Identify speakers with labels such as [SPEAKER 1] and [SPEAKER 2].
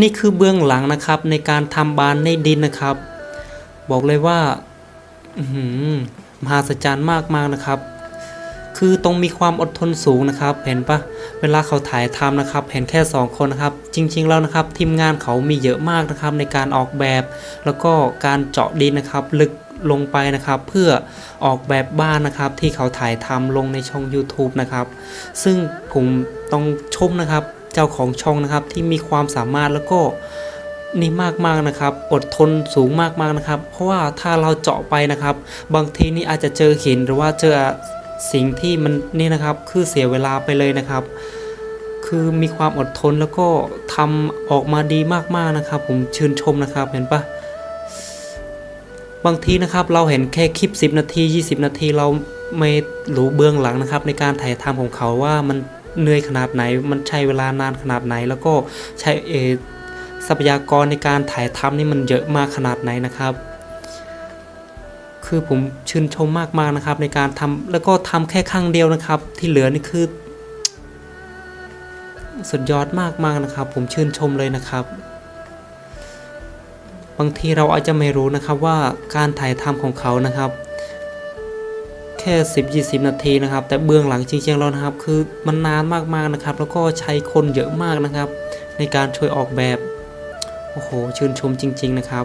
[SPEAKER 1] นี่คือเบื้องหลังนะครับในการทำบานในดินนะครับ บอกเลยว่าอื้อหือมหัศจรรย์มากมากนะครับ คือต้องมีความอดทนสูงนะครับ เห็นปะเวลาเขาถ่ายทำนะครับ เห็นแค่ 2 คนนะครับ จริง ๆ แล้วนะครับ ทีมงานเขามีเยอะมากนะครับ ในการออกแบบ แล้วก็การเจาะดินนะครับ ลึกลงไปนะครับ เพื่อออกแบบบ้านนะครับ ที่เขาถ่ายทำลงในช่อง YouTube นะครับ ซึ่งผมต้องชมนะครับ เจ้าของช่องนะครับที่มีความสามารถแล้วก็นี่มากๆนะครับ อดทนสูงมากๆนะครับ เพราะว่าถ้าเราเจาะไปนะครับ บางทีนี่อาจจะเจอหินหรือว่าเจอสิ่งที่มันนี่นะครับคือเสียเวลาไปเลยนะครับ คือมีความอดทนแล้วก็ทำออกมาดีมากๆนะครับ ผมชื่นชมนะครับเห็นปะบางทีนะครับเราเห็นแค่คลิป 10 นาที 20 นาทีเราไม่รู้เบื้องหลังนะครับ ในการถ่ายทำของเขาว่ามัน เหนื่อยขนาดไหน มันใช้เวลานานขนาดไหน แล้วก็ใช้เอทรัพยากรในการถ่ายทำนี่มันเยอะมากขนาดไหนนะครับ คือผมชื่นชมมากๆนะครับ ในการทำแล้วก็ทำแค่ครั้งเดียวนะครับ ที่เหลือนี่คือ สุดยอดมากๆนะครับ ผมชื่นชมเลยนะครับบางทีเราอาจจะไม่รู้นะครับว่าการถ่ายทำของเขานะครับ ค่ 10-20 นาทีนะครับ แต่เบื้องหลังจริงๆแล้วนะครับ คือมันนานมากๆนะครับ แล้วก็ใช้คนเยอะมากนะครับ ในการช่วยออกแบบ โอ้โห ชื่นชมจริง ๆ นะครับ